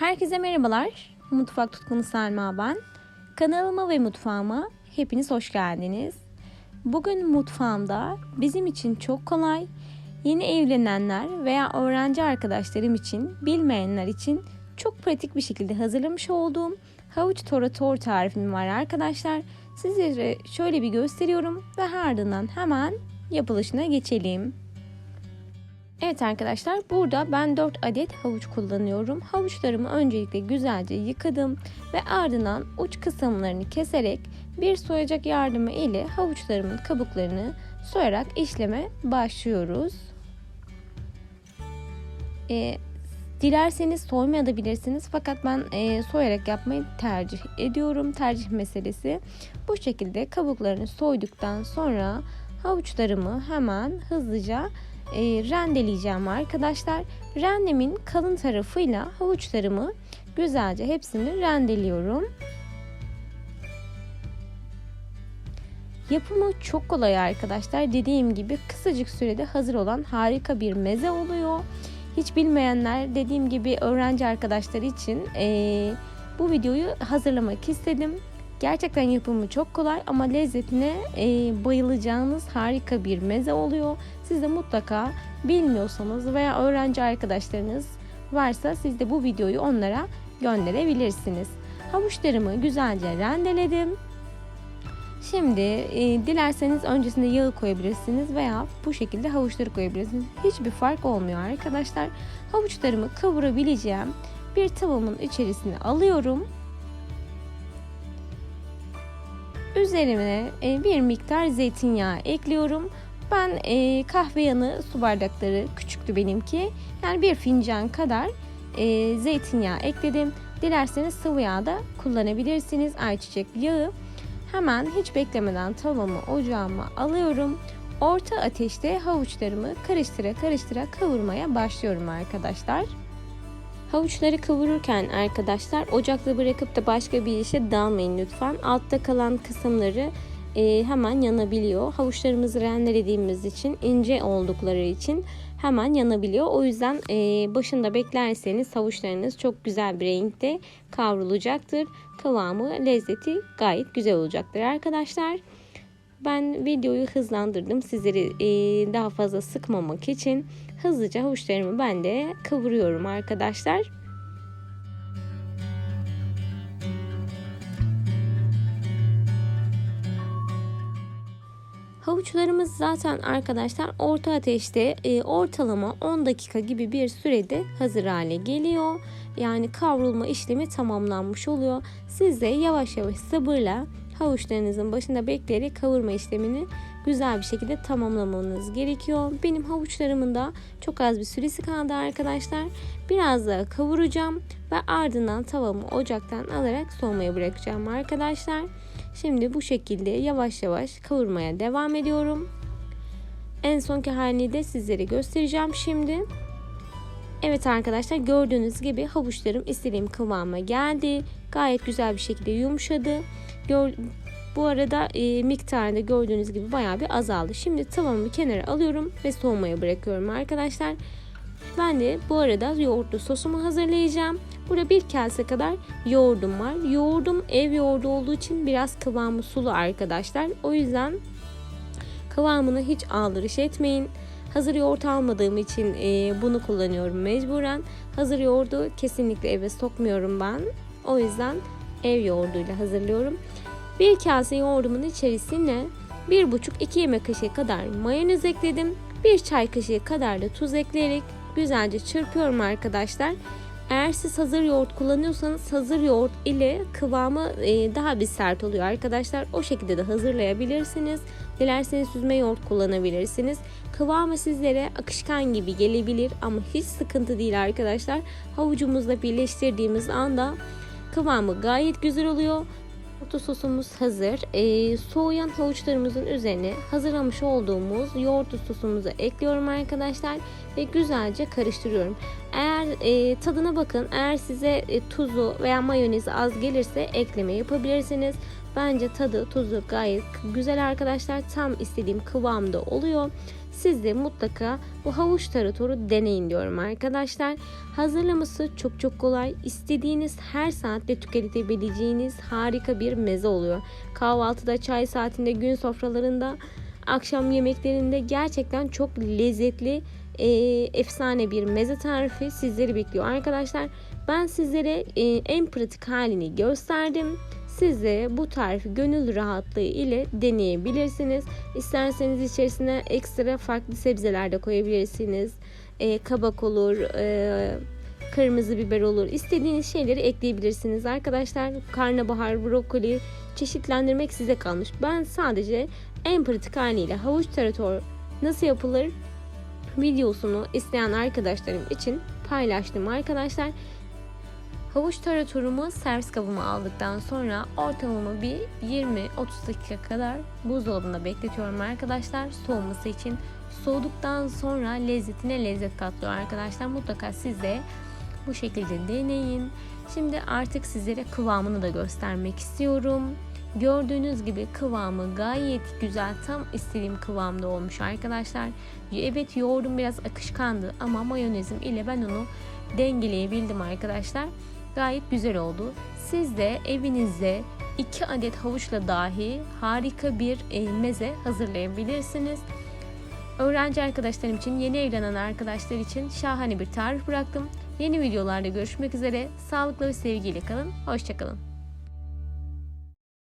Herkese merhabalar. Mutfak tutkunu Selma ben. Kanalıma ve mutfağıma hepiniz hoş geldiniz. Bugün mutfağımda bizim için çok kolay, yeni evlenenler veya öğrenci arkadaşlarım için, bilmeyenler için çok pratik bir şekilde hazırlamış olduğum havuç torator tarifim var arkadaşlar. Sizlere şöyle bir gösteriyorum ve ardından hemen yapılışına geçelim. Evet arkadaşlar burada ben 4 adet havuç kullanıyorum. Havuçlarımı öncelikle güzelce yıkadım ve ardından uç kısımlarını keserek bir soyacak yardımı ile havuçlarımın kabuklarını soyarak işleme başlıyoruz. E, dilerseniz soymayabilirsiniz fakat ben e, soyarak yapmayı tercih ediyorum. Tercih meselesi. Bu şekilde kabuklarını soyduktan sonra havuçlarımı hemen hızlıca e, rendeleyeceğim arkadaşlar. Rendemin kalın tarafıyla havuçlarımı güzelce hepsini rendeliyorum. Yapımı çok kolay arkadaşlar. Dediğim gibi kısacık sürede hazır olan harika bir meze oluyor. Hiç bilmeyenler dediğim gibi öğrenci arkadaşları için e, bu videoyu hazırlamak istedim. Gerçekten yapımı çok kolay ama lezzetine e, bayılacağınız harika bir meze oluyor. Siz de mutlaka bilmiyorsanız veya öğrenci arkadaşlarınız varsa siz de bu videoyu onlara gönderebilirsiniz. Havuçlarımı güzelce rendeledim. Şimdi e, dilerseniz öncesinde yağı koyabilirsiniz veya bu şekilde havuçları koyabilirsiniz. Hiçbir fark olmuyor arkadaşlar. Havuçlarımı kavurabileceğim bir tavamın içerisine alıyorum. Üzerine e, bir miktar zeytinyağı ekliyorum. Ben e, kahve yanı su bardakları küçüktü benimki. Yani bir fincan kadar e, zeytinyağı ekledim. Dilerseniz sıvı yağ da kullanabilirsiniz. Ayçiçek yağı. Hemen hiç beklemeden tavamı ocağıma alıyorum. Orta ateşte havuçlarımı karıştıra karıştıra kavurmaya başlıyorum arkadaşlar. Havuçları kavururken arkadaşlar ocakta bırakıp da başka bir işe dalmayın lütfen. Altta kalan kısımları e, hemen yanabiliyor. Havuçlarımızı rendelediğimiz için ince oldukları için hemen yanabiliyor. O yüzden e, başında beklerseniz havuçlarınız çok güzel bir renkte kavrulacaktır. Kıvamı, lezzeti gayet güzel olacaktır arkadaşlar. Ben videoyu hızlandırdım. Sizleri e, daha fazla sıkmamak için hızlıca havuçlarımı ben de kavuruyorum arkadaşlar. Havuçlarımız zaten arkadaşlar orta ateşte e, ortalama 10 dakika gibi bir sürede hazır hale geliyor. Yani kavrulma işlemi tamamlanmış oluyor. Siz de yavaş yavaş sabırla havuçlarınızın başında bekleyerek kavurma işlemini güzel bir şekilde tamamlamanız gerekiyor. Benim havuçlarımın da çok az bir süresi kaldı arkadaşlar. Biraz daha kavuracağım ve ardından tavamı ocaktan alarak soğumaya bırakacağım arkadaşlar. Şimdi bu şekilde yavaş yavaş kavurmaya devam ediyorum. En sonki halini de sizlere göstereceğim şimdi. Evet arkadaşlar gördüğünüz gibi havuçlarım istediğim kıvama geldi. Gayet güzel bir şekilde yumuşadı. Gör, bu arada e, miktarında gördüğünüz gibi bayağı bir azaldı. Şimdi tavamı kenara alıyorum ve soğumaya bırakıyorum arkadaşlar. Ben de bu arada yoğurtlu sosumu hazırlayacağım. Burada bir kase kadar yoğurdum var. Yoğurdum ev yoğurdu olduğu için biraz kıvamı sulu arkadaşlar. O yüzden kıvamını hiç aldırış etmeyin. Hazır yoğurt almadığım için e, bunu kullanıyorum mecburen. Hazır yoğurdu kesinlikle eve sokmuyorum ben. O yüzden ev yoğurduyla hazırlıyorum. Bir kase yoğurdumun içerisine 1,5-2 yemek kaşığı kadar mayonez ekledim. 1 çay kaşığı kadar da tuz ekleyerek güzelce çırpıyorum arkadaşlar. Eğer siz hazır yoğurt kullanıyorsanız hazır yoğurt ile kıvamı e, daha bir sert oluyor arkadaşlar. O şekilde de hazırlayabilirsiniz. Dilerseniz süzme yoğurt kullanabilirsiniz. Kıvamı sizlere akışkan gibi gelebilir ama hiç sıkıntı değil arkadaşlar. Havucumuzla birleştirdiğimiz anda kıvamı gayet güzel oluyor. Yoğurtlu sosumuz hazır. Ee, soğuyan havuçlarımızın üzerine hazırlamış olduğumuz yoğurtlu sosumuzu ekliyorum arkadaşlar ve güzelce karıştırıyorum. Eğer e, tadına bakın. Eğer size e, tuzu veya mayonezi az gelirse ekleme yapabilirsiniz. Bence tadı tuzu gayet güzel arkadaşlar. Tam istediğim kıvamda oluyor. Siz de mutlaka bu havuç taratoru deneyin diyorum arkadaşlar. Hazırlaması çok çok kolay. İstediğiniz her saatte tüketebileceğiniz harika bir meze oluyor. Kahvaltıda, çay saatinde, gün sofralarında, akşam yemeklerinde gerçekten çok lezzetli, e, efsane bir meze tarifi sizleri bekliyor arkadaşlar. Ben sizlere e, en pratik halini gösterdim. Siz de bu tarifi gönül rahatlığı ile deneyebilirsiniz. İsterseniz içerisine ekstra farklı sebzeler de koyabilirsiniz. E, kabak olur, e, kırmızı biber olur. İstediğiniz şeyleri ekleyebilirsiniz arkadaşlar. Karnabahar, brokoli çeşitlendirmek size kalmış. Ben sadece en pratik haliyle havuç tarator nasıl yapılır videosunu isteyen arkadaşlarım için paylaştım arkadaşlar. Havuç taratorumu servis kabıma aldıktan sonra ortalama bir 20-30 dakika kadar buzdolabında bekletiyorum arkadaşlar soğuması için. Soğuduktan sonra lezzetine lezzet katlıyor arkadaşlar. Mutlaka siz de bu şekilde deneyin. Şimdi artık sizlere kıvamını da göstermek istiyorum. Gördüğünüz gibi kıvamı gayet güzel tam istediğim kıvamda olmuş arkadaşlar. Evet yoğurdum biraz akışkandı ama mayonezim ile ben onu dengeleyebildim arkadaşlar. Gayet güzel oldu. Siz de evinizde 2 adet havuçla dahi harika bir e, meze hazırlayabilirsiniz. Öğrenci arkadaşlarım için, yeni evlenen arkadaşlar için şahane bir tarif bıraktım. Yeni videolarda görüşmek üzere. Sağlıklı ve sevgiyle kalın. Hoşçakalın.